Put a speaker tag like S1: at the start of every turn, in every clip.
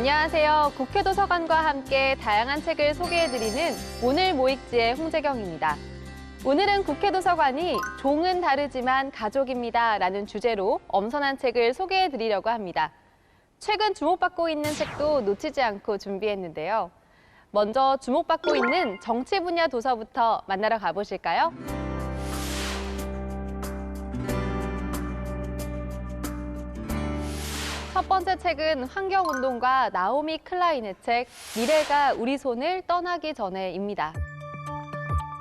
S1: 안녕하세요. 국회 도서관과 함께 다양한 책을 소개해드리는 오늘 모익지의 홍재경입니다. 오늘은 국회 도서관이 종은 다르지만 가족입니다. 라는 주제로 엄선한 책을 소개해드리려고 합니다. 최근 주목받고 있는 책도 놓치지 않고 준비했는데요. 먼저 주목받고 있는 정치 분야 도서부터 만나러 가보실까요? 첫 번째 책은 환경운동가 나오미 클라인의 책 미래가 우리 손을 떠나기 전에입니다.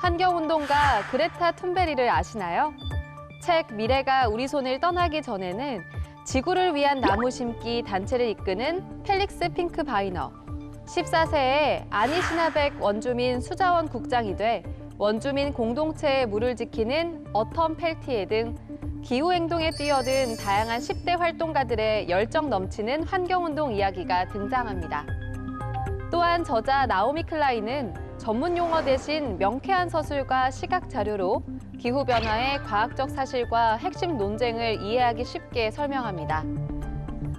S1: 환경운동가 그레타 툰베리를 아시나요? 책 미래가 우리 손을 떠나기 전에는 지구를 위한 나무 심기 단체를 이끄는 펠릭스 핑크 바이너, 14세에 아니시나백 원주민 수자원 국장이 돼 원주민 공동체의 물을 지키는 어텀 펠티에 등 기후행동에 뛰어든 다양한 10대 활동가들의 열정 넘치는 환경운동 이야기가 등장합니다. 또한 저자 나오미 클라인은 전문 용어 대신 명쾌한 서술과 시각 자료로 기후변화의 과학적 사실과 핵심 논쟁을 이해하기 쉽게 설명합니다.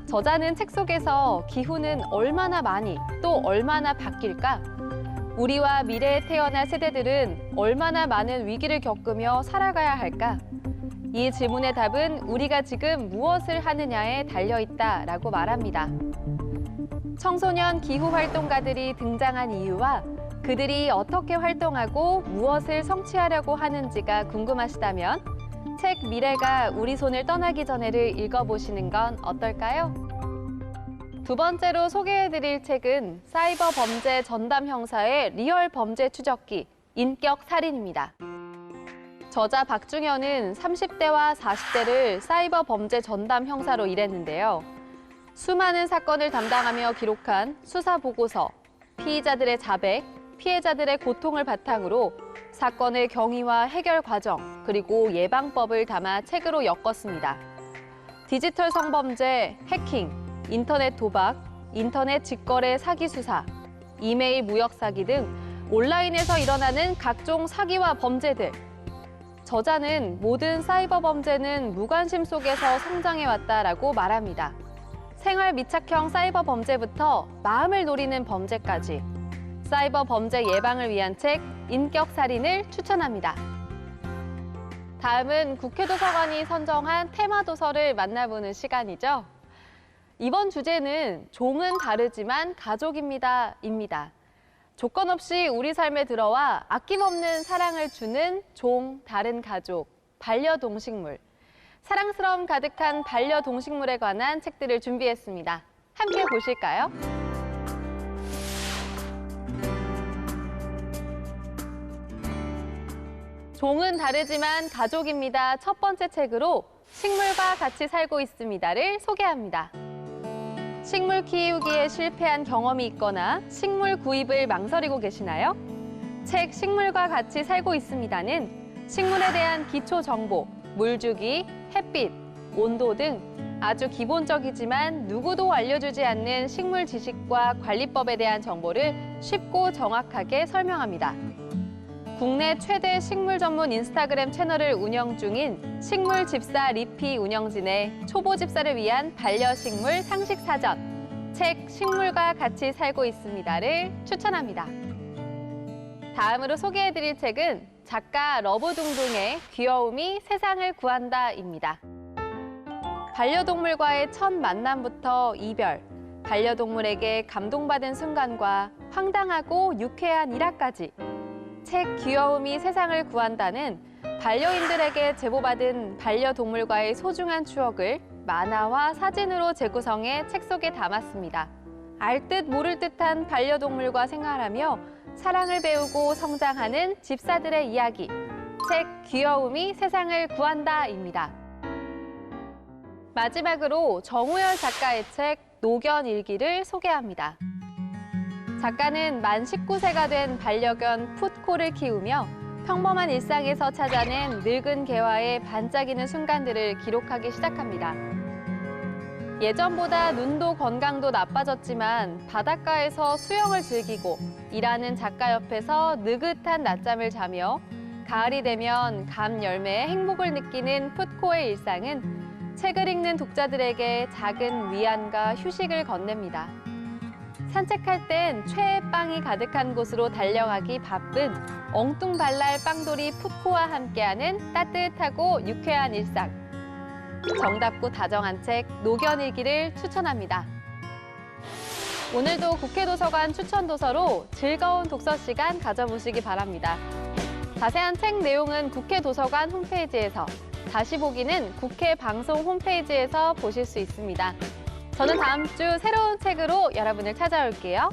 S1: 저자는 책 속에서 기후는 얼마나 많이 또 얼마나 바뀔까? 우리와 미래에 태어날 세대들은 얼마나 많은 위기를 겪으며 살아가야 할까? 이 질문의 답은 우리가 지금 무엇을 하느냐에 달려 있다라고 말합니다. 청소년 기후 활동가들이 등장한 이유와 그들이 어떻게 활동하고 무엇을 성취하려고 하는지가 궁금하시다면 책 미래가 우리 손을 떠나기 전에를 읽어보시는 건 어떨까요? 두 번째로 소개해드릴 책은 사이버 범죄 전담 형사의 리얼 범죄 추적기 인격 살인입니다. 저자 박중현은 30대와 40대를 사이버 범죄 전담 형사로 일했는데요. 수많은 사건을 담당하며 기록한 수사 보고서, 피의자들의 자백, 피해자들의 고통을 바탕으로 사건의 경위와 해결 과정, 그리고 예방법을 담아 책으로 엮었습니다. 디지털 성범죄, 해킹, 인터넷 도박, 인터넷 직거래 사기 수사, 이메일 무역 사기 등 온라인에서 일어나는 각종 사기와 범죄들. 저자는 모든 사이버 범죄는 무관심 속에서 성장해 왔다라고 말합니다. 생활 밀착형 사이버 범죄부터 마음을 노리는 범죄까지 사이버 범죄 예방을 위한 책 인격 살인을 추천합니다. 다음은 국회 도서관이 선정한 테마 도서를 만나보는 시간이죠. 이번 주제는 종은 다르지만 가족입니다입니다. 조건 없이 우리 삶에 들어와 아낌없는 사랑을 주는 종, 다른 가족, 반려동식물. 사랑스러움 가득한 반려동식물에 관한 책들을 준비했습니다. 함께 보실까요? 종은 다르지만 가족입니다. 첫 번째 책으로 식물과 같이 살고 있습니다를 소개합니다. 식물 키우기에 실패한 경험이 있거나 식물 구입을 망설이고 계시나요? 책 식물과 같이 살고 있습니다는 식물에 대한 기초 정보, 물주기, 햇빛, 온도 등 아주 기본적이지만 누구도 알려주지 않는 식물 지식과 관리법에 대한 정보를 쉽고 정확하게 설명합니다. 국내 최대 식물 전문 인스타그램 채널을 운영 중인 식물 집사 리피 운영진의 초보 집사를 위한 반려식물 상식 사전 책 식물과 같이 살고 있습니다를 추천합니다. 다음으로 소개해드릴 책은 작가 러브둥둥의 귀여움이 세상을 구한다입니다. 반려동물과의 첫 만남부터 이별, 반려동물에게 감동받은 순간과 황당하고 유쾌한 일화까지 책 귀여움이 세상을 구한다는 반려인들에게 제보받은 반려동물과의 소중한 추억을 만화와 사진으로 재구성해 책 속에 담았습니다. 알 듯 모를 듯한 반려동물과 생활하며 사랑을 배우고 성장하는 집사들의 이야기. 책 귀여움이 세상을 구한다입니다. 마지막으로 정우열 작가의 책 노견 일기를 소개합니다. 작가는 만 19세가 된 반려견 풋코를 키우며 평범한 일상에서 찾아낸 늙은 개화의 반짝이는 순간들을 기록하기 시작합니다. 예전보다 눈도 건강도 나빠졌지만 바닷가에서 수영을 즐기고 일하는 작가 옆에서 느긋한 낮잠을 자며 가을이 되면 감 열매의 행복을 느끼는 풋코의 일상은 책을 읽는 독자들에게 작은 위안과 휴식을 건넵니다. 산책할 땐 최애 빵이 가득한 곳으로 달려가기 바쁜 엉뚱발랄 빵돌이 푸코와 함께하는 따뜻하고 유쾌한 일상. 정답고 다정한 책 노견일기를 추천합니다. 오늘도 국회 도서관 추천 도서로 즐거운 독서 시간 가져보시기 바랍니다. 자세한 책 내용은 국회 도서관 홈페이지에서 다시 보기는 국회 방송 홈페이지에서 보실 수 있습니다. 저는 다음 주 새로운 책으로 여러분을 찾아올게요.